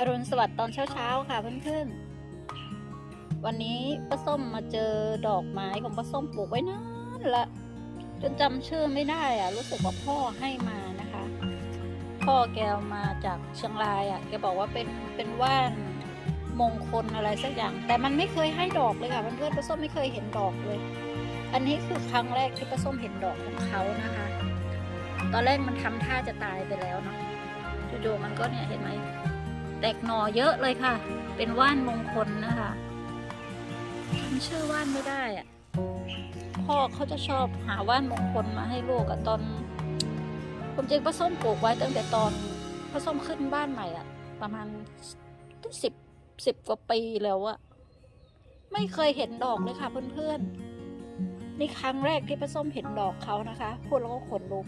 อรุณสวัสดิ์ตอนเช้าๆค่ะเพื่อนๆ วันนี้ป้าส้มมาเจอดอกไม้ของป้าส้มปลูกไว้นานละจนจำชื่อไม่ได้อะรู้สึกว่าพ่อให้มานะคะ พ่อแกมาจากเชียงรายอะแกบอกว่าเป็นเป็นว่านมงคลอะไรสักอย่าง แต่มันไม่เคยให้ดอกเลยค่ะเพื่อนๆป้าส้มไม่เคยเห็นดอกเลย อันนี้คือครั้งแรกที่ป้าส้มเห็นดอกของเขานะคะ ตอนแรกมันทำท่าจะตายไปแล้วเนาะจู่ๆมันก็เนี่ยเห็นไหม แตกหน่อเยอะเลยค่ะ เป็นว่านมงคลนะคะจำชื่อว่านไม่ได้อะพ่อเขาจะชอบหาว่านมงคลมาให้ลูกอะตอนผมจริงป้าส้มปลูกไว้ตั้งแต่ตอนป้าส้มขึ้นบ้านใหม่อะประมาณสิบสิบกว่าปีแล้วอะไม่เคยเห็นดอกเลยค่ะเพื่อนๆ นี่ครั้งแรกที่ป้าส้มเห็นดอกเขานะคะพูดแล้วก็ขนลุก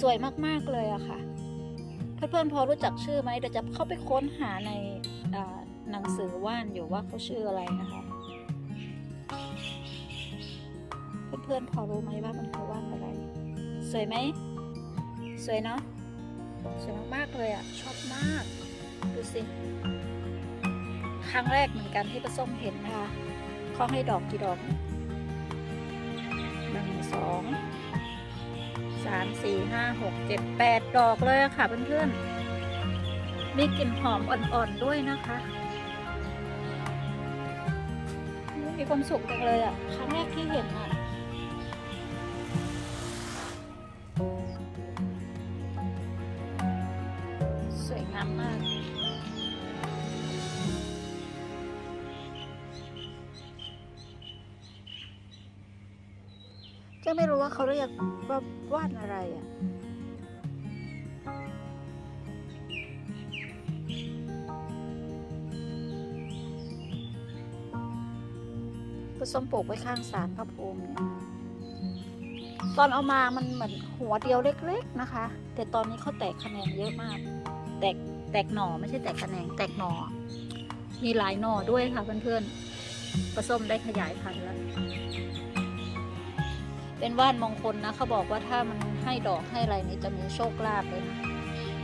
สวยมากๆเลยอะค่ะ เพื่อนๆพอรู้จักชื่อไหมเดี๋ยวจะเข้าไปค้นหาในหนังสือว่านอยู่ว่าเขาชื่ออะไรนะคะ เพื่อนๆพอรู้ไหมว่ามันคือว่านอะไร สวยไหมสวยเนาะสวยมากๆเลยอะ่ะชอบมาก ดูสิ ครั้งแรกเหมือนกันที่ประส้มเห็นนะคะเขาให้ดอกกี่ดอกหนึ่งสอง สามสี่ห้าหกเจ็ดแปดดอกเลยค่ะเพื่อนๆ มีกลิ่นหอมอ่อนๆด้วยนะคะ มีความสุขจังเลยอะ ครั้งแรกที่เห็นอะสวยงามมาก จะไม่รู้ว่าเขาเรียกว่าวาดอะไรอะผสมปลูกไว้ข้างศาลพระภูมิเนี่ยตอนเอามามันเหมือนหัวเดียวเล็ก ๆนะคะ แต่ตอนนี้เขาแตกแขนงเยอะมาก แตกแตกหน่อไม่ใช่แตกแขนงแตกหน่อ มีหลายหน่อด้วยค่ะเพื่อนๆผสมได้ขยายพันธุ์แล้ว เป็นว่านมงคลนะเขาบอกว่าถ้ามันให้ดอกให้อะไรนี่จะมีโชคลาภเลยนะ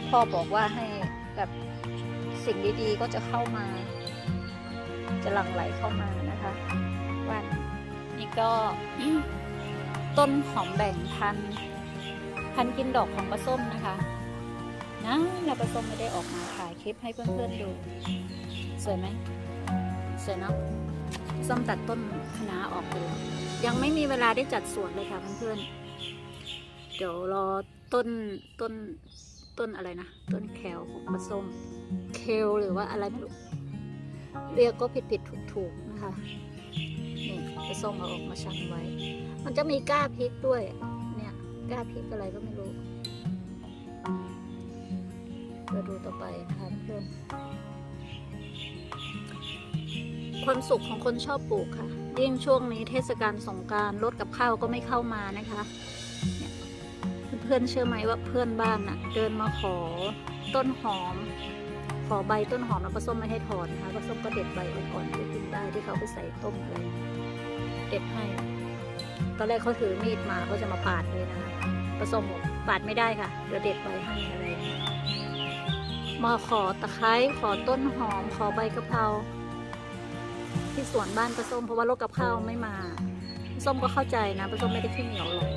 พ่อบอกว่าให้แบบสิ่งดีๆก็จะเข้ามา จะหลั่งไหลเข้ามานะคะว่านนี่ก็ต้นหอมแบ่งพันพันกินดอกของปลาส้มนะคะนะแล้วปลาส้มไม่ได้ออกมาถ่ายคลิปให้เพื่อนๆดู สวยไหมสวยเนาะส้มตัดต้นคะน้าออกไปแล้ว ยังไม่มีเวลาได้จัดสวนเลยค่ะเพื่อนๆ เดี๋ยวรอต้นต้นต้นอะไรนะ ต้นแคลของปลาส้มเคลหรือว่าอะไรไม่รู้เรียกก็ผิดผิดถูกถูกนะคะนี่ปลาส้มเอาออกมาชั่งไว้ มันจะมีก้าพริกด้วย เนี่ยก้าพริกอะไรก็ไม่รู้เราดูต่อไปนะคะเพื่อนความสุขของคนชอบปลูกค่ะ ยิ่งช่วงนี้เทศกาลสงการรถกับข้าวก็ไม่เข้ามานะคะเพื่อนเชื่อไหมว่าเพื่อนบ้านน่ะ เดินมาขอต้นหอม ขอใบต้นหอมแล้วปลาส้มไม่ให้ถอนนะคะปลาส้มก็เด็ดใบอ่อนๆที่กินได้ที่เขาไปใส่ต้มอะไรเด็ดให้ตอนแรกเขาถือมีดมาเขาจะมาปาดเลยนะคะปลาส้มปาดไม่ได้ค่ะเดี๋ยวเด็ดใบให้อะไรมาขอตะไคร้ขอต้นหอม ขอใบกะเพรา ที่สวนบ้านปลาส้มเพราะว่ารถกับข้าวไม่มาปลาส้มก็เข้าใจนะปลาส้มไม่ได้ขี้เหนียวหรอก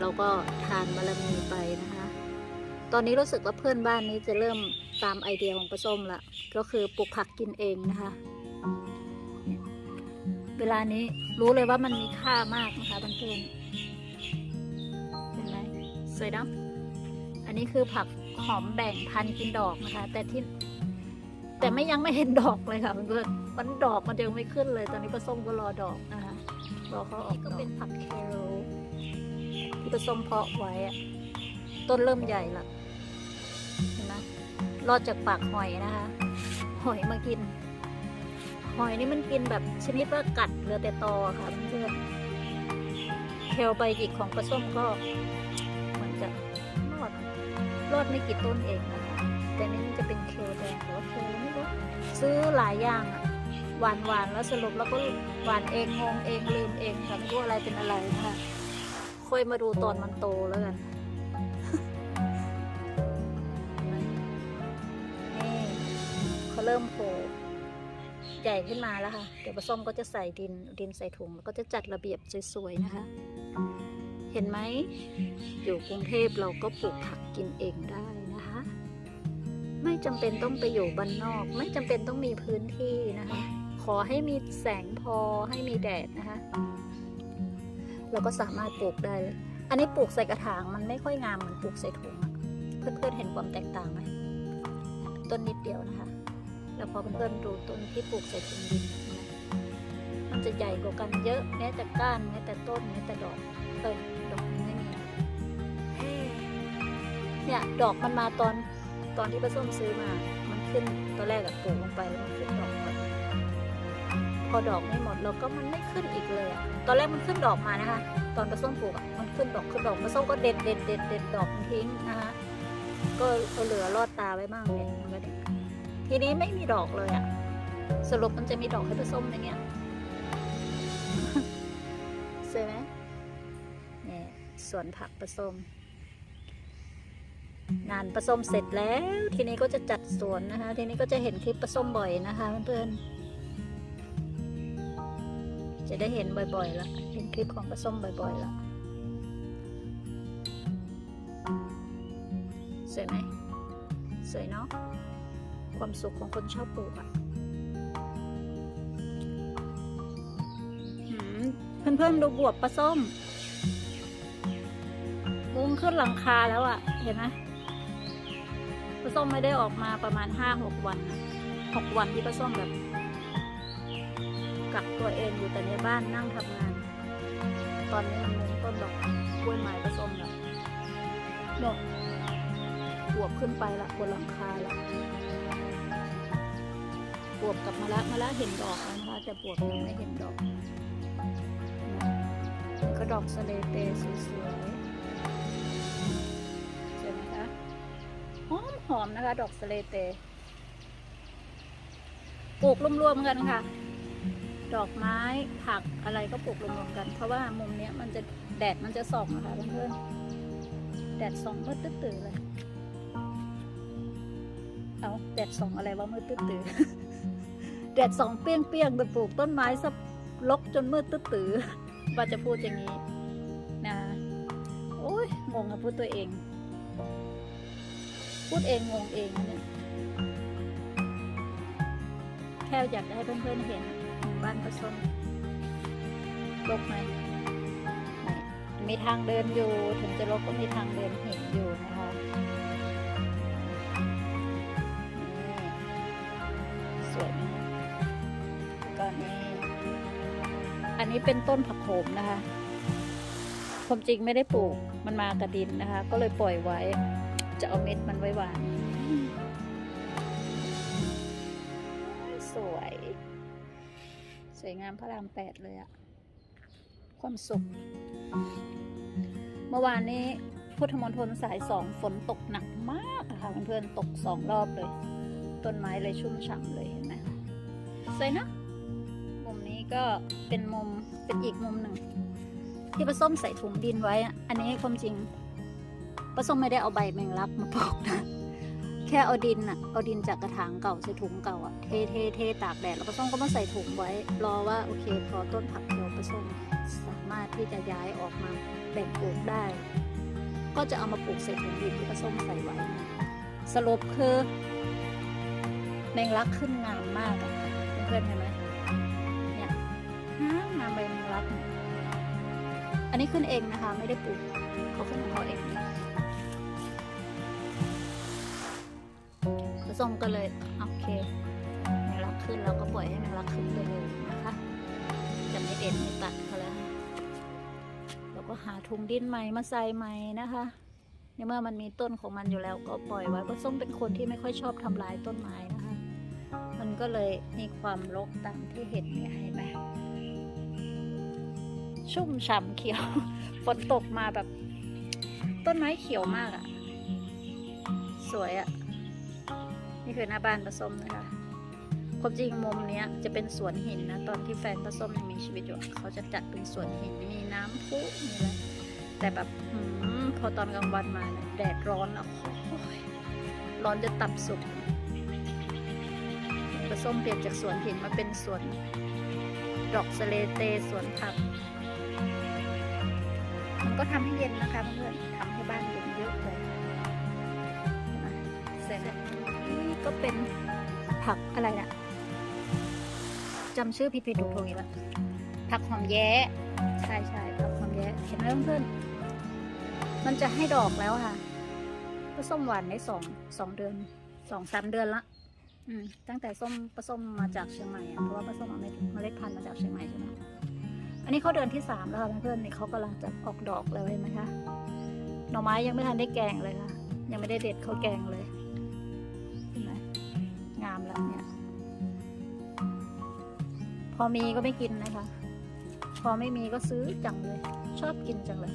เราก็ทานบารมีไปนะคะ ตอนนี้รู้สึกว่าเพื่อนบ้านนี้จะเริ่มตามไอเดียของปลาส้มละก็คือปลูกผักกินเองนะคะเนี่ยเวลานี้รู้เลยว่ามันมีค่ามากนะคะเพื่อนๆเห็นไหมสวยเนอะอันนี้คือผักหอมแบ่งพันธุ์กินดอกนะคะ แต่ที่ แต่ไม่ยังไม่เห็นดอกเลยค่ะเพื่อนๆมันดอกมันยังไม่ขึ้นเลย ตอนนี้ปลาส้มก็รอดอกนะคะรอเขาออกก็เป็นผักแครลที่ปลาส้มเพาะไว้อะต้นเริ่มใหญ่ละเห็นไหมรอดจากปากหอยนะคะ หอยมากิน หอยนี่มันกินแบบชนิดว่ากัดเหลือแต่ตอค่ะเพื่อนๆเคลใบหยิกของปลาส้มก็เหมือนจะรอดรอดไม่กี่ต้นเองนะ เป็นเคลแดงหรือว่าเคลไม่รู้ซื้อหลายอย่างอะหวานหวานแล้วสรุปแล้วก็หวานเองงงเองลืมเองค่ะไม่รู้อะไรเป็นอะไรค่ะค่อยมาดูตอนมันโตแล้วกันนี่เขาเริ่มโผล่ใหญ่ขึ้นมาแล้วค่ะ เดี๋ยวปลาส้มก็จะใส่ดินดินใส่ถุงแล้วก็จะจัดระเบียบสวยๆนะคะ เห็นไหม อยู่กรุงเทพเราก็ปลูกผักกินเองได้ ไม่จำเป็นต้องไปอยู่บ้านนอก ไม่จำเป็นต้องมีพื้นที่นะคะ ขอให้มีแสงพอให้มีแดดนะคะเราก็สามารถปลูกได้เลย อันนี้ปลูกใส่กระถางมันไม่ค่อยงามเหมือนปลูกใส่ถุงอะเพื่อนๆเห็นความแตกต่างไหมต้นนิดเดียวนะคะ แล้วพอเพื่อนๆดูต้นที่ปลูกใส่ถุงดินมันจะใหญ่กว่ากันเยอะแม้แต่ก้านแม้แต่ต้นแม้แต่ดอกเอ้ยดอกมันไม่มีเนี่ยดอกมันมาตอน ตอนที่ป้าส้มซื้อมา มันขึ้นตอนแรกอะปลูกลงไปแล้วมันขึ้นดอกหมดพอดอกไม่หมดเราก็มันไม่ขึ้นอีกเลยอะตอนแรกมันขึ้นดอกมานะคะ ตอนป้าส้มปลูกอะมันขึ้นดอกขึ้นดอกป้าส้มก็เด็ดเด็ดเด็ดเด็ดดอกทิ้งนะคะก็เอาเหลือรอดตาไว้บ้างเนี่ยมันก็เด็ดทีนี้ไม่มีดอกเลยอะสรุปมันจะมีดอกให้ป้าส้มไหมเนี่ยสวยไหมเนี่ยสวนผักผสม งานผสมเสร็จแล้ว ทีนี้ก็จะจัดสวนนะคะ ทีนี้ก็จะเห็นคลิปผสมบ่อยนะคะเพื่อนๆจะได้เห็นบ่อยๆละเห็นคลิปของผสมบ่อยๆละสวยไหมสวยเนาะความสุขของคนชอบปลูกอะหืมเพื่อนๆดูบวบปลาส้มมุงขึ้นหลังคาแล้วอะ เห็นไหม ปลาส้มไม่ได้ออกมาประมาณห้าหกวันหกวันที่ปลาส้มแบบกักตัวเองอยู่แต่ในบ้านนั่งทำงาน ตอนนี้มันมุงต้นดอกกล้วยไม้ปลาส้มแล้วดอกบวบขึ้นไปละบนหลังคาละบวบกับมะละมะละเห็นดอกแล้วนะคะแต่บวบยังไม่เห็นดอก ก็ดอกสเลเตสวย หอมนะคะ ดอกสเลเตปลูกรวมๆกันค่ะ ดอกไม้ผักอะไรก็ปลูกรวมๆกัน เพราะว่ามุมเนี้ยมันจะแดดมันจะส่องนะคะเพื่อนๆแดดส่องมืดตื้อเลยเอาแดดส่องอะไรวะมืดตื้อแดดส่องเปี้ยงๆแต่ปลูกต้นไม้สับลกจนมืดตื้อว่าจะพูดอย่างนี้นะโอ้ยงงอะพูดตัวเอง พูดเองงงเองนะเนี่ยแค่อยากจะให้เพื่อนๆเห็นบ้านผสมรกไหมนี่มีทางเดินอยู่ ถึงจะรกก็มีทางเดินเห็นอยู่นะคะนี่สวยไหมก็นี่อันนี้เป็นต้นผักโขมนะคะความจริงไม่ได้ปลูกมันมากระดินนะคะ ก็เลยปล่อยไว้ จะเอาเม็ดมันไว้วานสวย สวยงามพระรามแปดเลยอะความสุข เมื่อวานนี้พุทธมณฑลสายสองฝนตกหนักมากค่ะเพื่อนๆตกสองรอบเลย ต้นไม้เลยชุ่มฉ่ำเลยเห็นไหมสวยนะ มุมนี้ก็เป็นมุมเป็นอีกมุมหนึ่ง ที่ป้าส้มใส่ถุงดินไว้อะอันนี้ความจริง ป้าส้มไม่ได้เอาใบแมงลักมาปลูกนะ แค่เอาดินอะเอาดินจากกระถางเก่าใส่ถุงเก่าอะเทเทเทตากแดดแล้วป้าส้มก็มาใส่ถุงไว้ รอว่าโอเค พอต้นผักเขียวป้าส้มสามารถที่จะย้ายออกมาแบ่งปลูกได้ ก็จะเอามาปลูกใส่ถุงดินที่ป้าส้มใส่ไว้ สรุปคือ แมงลักขึ้นงามมากอะเพื่อนๆเห็นไหมเนี่ยงามงามใบแมงลัก อันนี้ขึ้นเองนะคะ ไม่ได้ปลูกเขาขึ้นของเขาเอง สมก็เลยโอเคแมงลักขึ้นเราก็ปล่อยให้แมงลักขึ้นไปเลยนะคะจะไม่เด็ดไม่ตัดเขาแล้วเราก็หาถุงดินใหม่มาใส่ใหม่นะคะในเมื่อมันมีต้นของมันอยู่แล้วก็ปล่อยไว้เพราะส้มเป็นคนที่ไม่ค่อยชอบทำลายต้นไม้นะคะ มันก็เลยมีความรกตามที่เห็นเนี่ยเห็นไหมชุ่มฉ่ำเขียว ฝนตกมาแบบ ต้นไม้เขียวมากอะ่ะ สวยอะ่ะ นี่คือหน้าบ้านผสมนะคะความจริงมุมเนี้ยจะเป็นสวนหินนะตอนที่แฟนผสมยังมีชีวิตอยู่เขาจะจัดเป็นสวนหินมีน้ำพุมีอะไรแต่แบบพอตอนกลางวันมาเนี่ยแดดร้อนอะร้อนจะตับสุดปลาส้มเปลี่ยนจากสวนหินมาเป็นสวนดอกสเลเตสวนผักมันก็ทำให้เย็นนะคะเพื่อนทำให้บ้านเย็น ก็เป็นผักอะไรนะจำชื่อผิดผิดถูกถูกอีกแล้วผักหอมแย้ใช่ใช่ผักหอมแย้เห็นไหมเพื่อนๆมันจะให้ดอกแล้วค่ะ ก็ส้มหวานได้สองสองเดือนสองสามเดือนละอืมตั้งแต่ส้มปลาส้มมาจากเชียงใหม่อะเพราะว่าปลาส้มเอาเมล็ดเมล็ดพันธุ์มาจากเชียงใหม่ใช่ไหมอันนี้เขาเดือนที่สามแล้วค่ะเพื่อนๆนี่เขากำลังจะออกดอกแล้วเห็นไหมคะหน่อไม้ยังไม่ทันได้แกงเลยค่ะ ยังไม่ได้เด็ดเขาแกงเลย งามแล้วเนี่ย พอมีก็ไม่กินนะคะ พอไม่มีก็ซื้อจังเลย ชอบกินจังเลย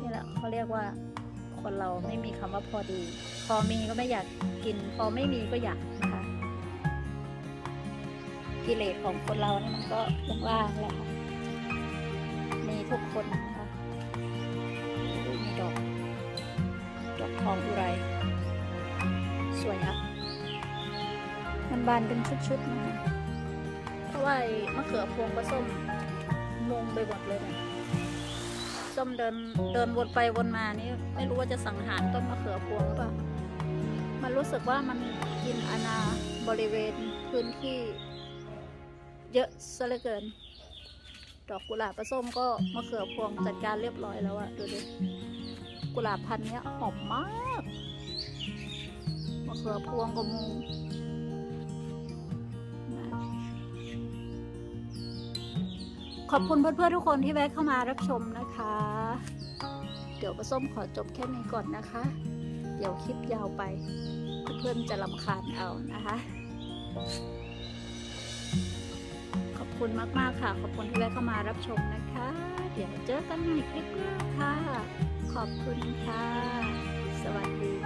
นี่แหละเขาเรียกว่าคนเราไม่มีคำว่าพอดี พอมีก็ไม่อยากกิน พอไม่มีก็อยากนะคะกิเลสของคนเราเนี่ยมันก็ย่างว่าแหละค่ะมีทุกคนนะคะดูมีดอก ดอกทองอุไร สวยค่ะมัน บานเป็นชุดๆนะคะเพราะว่าไอ้มะเขือพวงผสมมงไปหมดเลยเนี่ยส้มเดินเดินวนไปวนมานี่ไม่รู้ว่าจะสังหารต้นมะเขือพวงหรือเปล่า มันรู้สึกว่ามันกินอาณาบริเวณพื้นที่ เยอะซะเหลือเกิน ดอกกุหลาบผสมก็มะเขือพวงจัดการเรียบร้อยแล้วอะดูดิ กุหลาบพันธุ์เนี้ยหอมมาก มะเขือพวงก็มู ขอบคุณเพื่อนๆทุกคนที่แวะเข้ามารับชมนะคะ เดี๋ยวปลาส้มขอจบแค่นี้ก่อนนะคะ เดี๋ยวคลิปยาวไป เพื่อนๆจะลำคาญเอานะคะ ขอบคุณมากๆค่ะ ขอบคุณที่แวะเข้ามารับชมนะคะ เดี๋ยวเจอกันในคลิปหน้าค่ะ ขอบคุณค่ะ สวัสดีค่ะ